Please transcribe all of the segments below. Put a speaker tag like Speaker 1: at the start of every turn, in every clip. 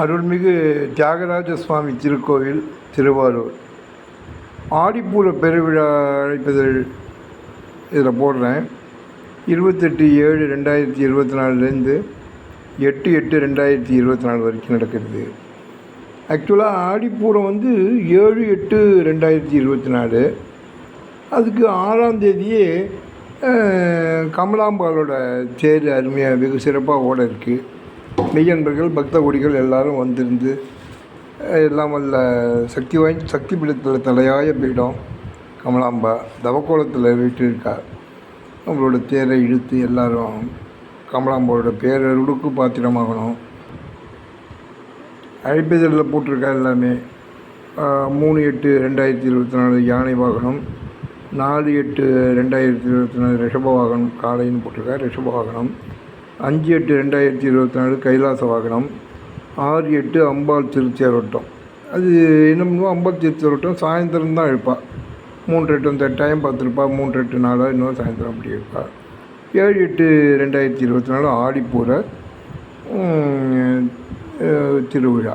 Speaker 1: அருள்மிகு தியாகராஜ சுவாமி திருக்கோவில் திருவாரூர். ஆடிப்பூர பெருவிழா அழைப்பதில் இதில் போடுறேன். இருபத்தெட்டு ஏழு ரெண்டாயிரத்தி இருபத்தி நாலுலேருந்து எட்டு எட்டு ரெண்டாயிரத்தி இருபத்தி நாலு வரைக்கும் நடக்கிறது. ஆக்சுவலாக ஆடிப்பூரம் வந்து ஏழு எட்டு ரெண்டாயிரத்தி இருபத்தி நாலு அதுக்கு ஆறாம் தேதியே கமலாம்பாலோட தேர் அருமையாக வெகு சிறப்பாக ஓட இருக்குது மெய்யன்பர்கள் பக்த கொடிகள் எல்லாரும் வந்திருந்து எல்லாம் வல்ல சக்தி வாய்ந்த சக்தி பீடத்தில் தலையாய பீடம் கமலாம்பா தவக்கோலத்தில் வீட்டிருக்கா அவங்களோட தேரை இழுத்து எல்லாரும் கமலாம்பாவோட பேரருளுக்கு பாத்திரமாகணும். அழைப்பிதழில் போட்டிருக்கா எல்லாமே. மூணு எட்டு ரெண்டாயிரத்தி இருபத்தி நாலு யானை வாகனம் நாலு எட்டு ரெண்டாயிரத்தி இருபத்தி நாலு ரிஷப வாகனம் காலைன்னு போட்டிருக்கா ரிஷப வாகனம். அஞ்சு எட்டு ரெண்டாயிரத்தி இருபத்தி நாலு கைலாச வாகனம் ஆறு எட்டு அம்பாள் திருச்சேரோட்டம் அது என்ன பண்ணுவோம் அம்பாள் திருச்சேரோட்டம் சாயந்தரம் தான் இருப்பாள் மூன்று எட்டு அந்த டைம் பார்த்துருப்பா மூன்று எட்டு நாளாக இன்னும் சாயந்தரம் அப்படி இருப்பாள் ஏழு எட்டு ரெண்டாயிரத்தி இருபத்தி நாலு ஆடிப்பூர திருவிழா.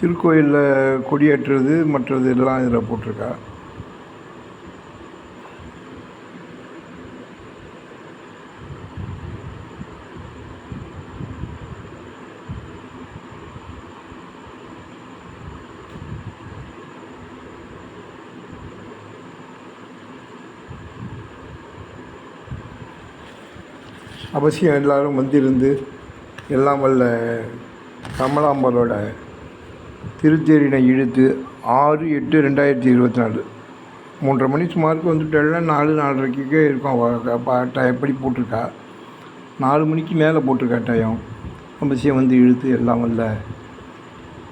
Speaker 1: திருக்கோயிலில் கொடியேற்றுறது மற்றது எல்லாம் இதில் போட்டிருக்கா. அவசியம் எல்லாரும் வந்திருந்து எல்லாம் வல்ல கமலாம்பலோட திருத்தேரினை இழுத்து ஆறு எட்டு ரெண்டாயிரத்தி இருபத்தி நாலு. மூன்றரை மணி சுமாருக்கு வந்துட்டேன்னா நாலு நாலரைக்கே இருக்கும். எப்படி போட்டிருக்கா? நாலு மணிக்கு மேலே போட்டிருக்கா டயம் அவசியம் வந்து இழுத்து எல்லாம் வல்ல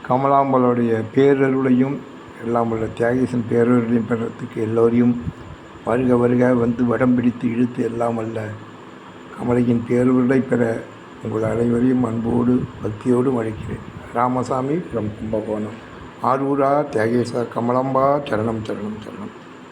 Speaker 1: கமலாம்பலோடைய பேரருளையும் எல்லாம் வல்ல தியாகேசன் பேரருளையும் பெறத்துக்கு எல்லோரையும் வருக வருக வந்து வடம் பிடித்து இழுத்து எல்லாம் வல்ல கமலையின் தேர்வுகளை பெற உங்கள் அனைவரையும் அன்போடு பக்தியோடு அழைக்கிறேன். ராமசாமி ஃப்ரம் கும்பகோணம். ஆரூரா தியாகேசா கமலம்பா சரணம் சரணம் சரணம்.